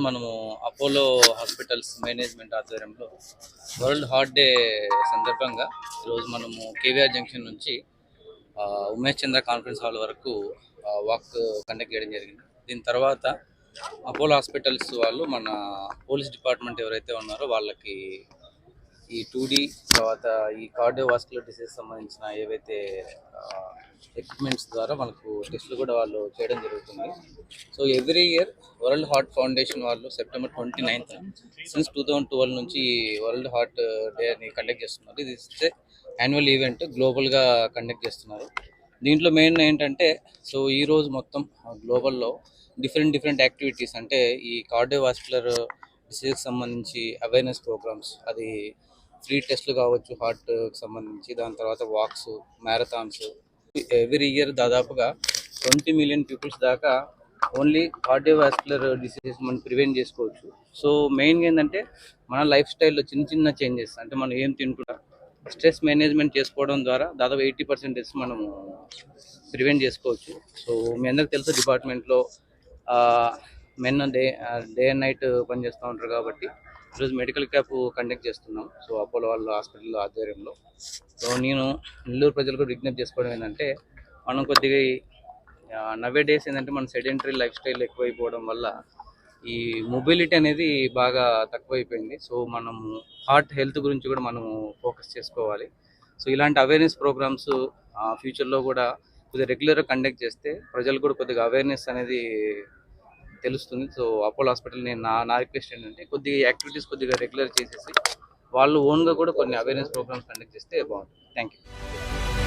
మనము Apollo hospitals management ఆధ్వర్యంలో world heart day సందర్భంగా ఈరోజు మనము కేవీఆర్ జంక్షన్ నుంచి ఉమేష్ చంద్ర కాన్ఫరెన్స్ హాల్ వరకు వాక్ కండక్ట్ చేయడం జరిగింది. దీని తర్వాత అపోలో హాస్పిటల్స్ వాళ్ళు మన పోలీస్ డిపార్ట్మెంట్ ఎవరైతే ఉన్నారో వాళ్ళకి ఈ టూ డి తర్వాత ఈ కార్డియోవాస్కులర్ డిసీజ్ సంబంధించిన ఏవైతే ఎక్విప్మెంట్స్ ద్వారా మనకు టెస్టులు కూడా వాళ్ళు చేయడం జరుగుతుంది. So every year world heart foundation వాళ్ళు September twenty ninth since two thousand twelve నుంచి వరల్డ్ హార్ట్ డేని కండక్ట్ చేస్తున్నారు. ఇది ఇస్తే యాన్యువల్ ఈవెంట్ గ్లోబల్గా కండక్ట్ చేస్తున్నారు. దీంట్లో మెయిన్ ఏంటంటే సో ఈ రోజు మొత్తం గ్లోబల్లో డిఫరెంట్ డిఫరెంట్ యాక్టివిటీస్ అంటే ఈ కార్డియోవాస్కులర్ డిసీజ్కి సంబంధించి అవేర్నెస్ ప్రోగ్రామ్స్ అది ఫ్రీ టెస్ట్లు కావచ్చు హార్ట్కి సంబంధించి దాని తర్వాత వాక్స్ మ్యారథాన్స్. ఎవ్రీ ఇయర్ దాదాపుగా ట్వంటీ మిలియన్ పీపుల్స్ దాకా ఓన్లీ కార్డియోవాస్కులర్ డిసీజెస్ మనం ప్రివెంట్ చేసుకోవచ్చు. సో మెయిన్గా ఏంటంటే మన లైఫ్ స్టైల్లో చిన్న చిన్న చేంజెస్ అంటే మనం ఏం తింటున్నా స్ట్రెస్ మేనేజ్మెంట్ చేసుకోవడం ద్వారా దాదాపు ఎయిటీ పర్సెంటేజ్ మనము ప్రివెంట్ చేసుకోవచ్చు. సో మీ అందరికి తెలుసు డిపార్ట్మెంట్లో men day day and night పనిచేస్తూ ఉంటారు కాబట్టి ఈరోజు మెడికల్ క్యాంప్ కండక్ట్ చేస్తున్నాం. సో అపోలో వాళ్ళ హాస్పిటల్ ఆధ్వర్యంలో. సో నేను నెల్లూరు ప్రజలకు విజ్ఞప్తి చేసుకోవడం ఏంటంటే మనం కొద్దిగా నవే డేస్ ఏంటంటే మన సెడెంటరీ లైఫ్ స్టైల్ ఎక్కువైపోవడం వల్ల ఈ మొబిలిటీ అనేది బాగా తక్కువైపోయింది. సో మనము హార్ట్ హెల్త్ గురించి కూడా మనము ఫోకస్ చేసుకోవాలి. సో ఇలాంటి అవేర్నెస్ ప్రోగ్రామ్స్ ఫ్యూచర్లో కూడా కొద్దిగా రెగ్యులర్గా కండక్ట్ చేస్తే ప్రజలు కూడా కొద్దిగా అవేర్నెస్ అనేది తెలుస్తుంది. సో అపోలో హాస్పిటల్ నేను నా నా రిక్వెస్ట్ ఏంటంటే కొద్దిగా యాక్టివిటీస్ కొద్దిగా రెగ్యులర్ చేసేసి వాళ్ళు ఓన్గా కూడా కొన్ని అవేర్నెస్ ప్రోగ్రామ్స్ కండక్ట్ చేస్తే బాగుంటుంది. Thank you